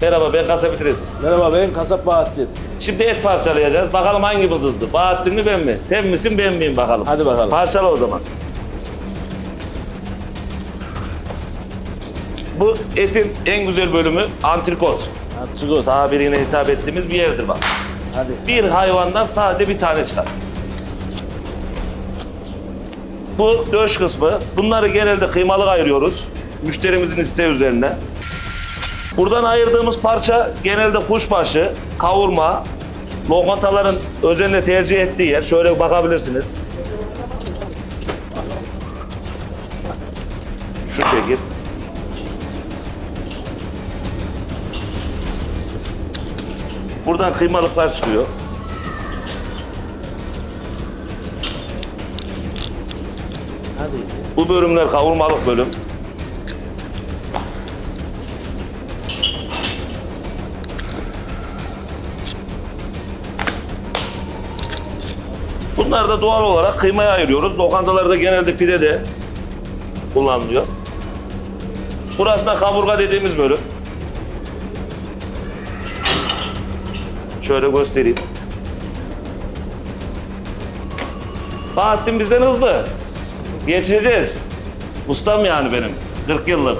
Merhaba ben kasap İdris. Merhaba ben kasap Bahattin. Şimdi et parçalayacağız. Bakalım hangimiz hızlı? Bahattin mi ben mi? Sen misin ben miyim bakalım. Hadi bakalım. Parçala o zaman. Bu etin en güzel bölümü antrikot. Atçıgos. Tabirine hitap ettiğimiz bir yerdir bak. Hadi. Bir hayvandan sadece bir tane çıkar. Bu döş kısmı. Bunları genelde kıymalık ayırıyoruz. Müşterimizin isteği üzerine. Buradan ayırdığımız parça genelde kuşbaşı, kavurma, lokantaların özenle tercih ettiği yer. Şöyle bakabilirsiniz. Şu şekil. Buradan kıymalıklar çıkıyor. Bu bölümler kavurmalık bölüm. Bunlar da doğal olarak kıymaya ayırıyoruz. Lokantalarda genelde pide de kullanılıyor. Burası da kaburga dediğimiz bölüm. Şöyle göstereyim. Bahattin bizden hızlı. Geçeceğiz. Ustam yani benim. 40 yıllık.